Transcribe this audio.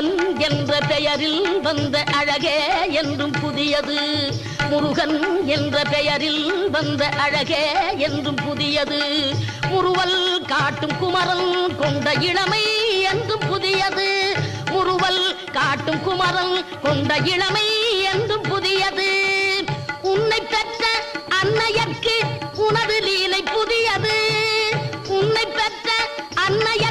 முருகன் என்ற பெயரில் வந்த அழகே என்றும் புதியது. முருகன் என்ற பெயரில் வந்த அழகே என்றும் புதியது. முருவல் காட்டும் குமரன் கொண்ட இளமை என்றும் புதியது. முருவல் காட்டும் குமரன் கொண்ட இளமை என்றும் புதியது. உன்னை பெற்ற அன்னையற்கு உனது லீலை புதியது. உன்னை பெற்ற அன்னைய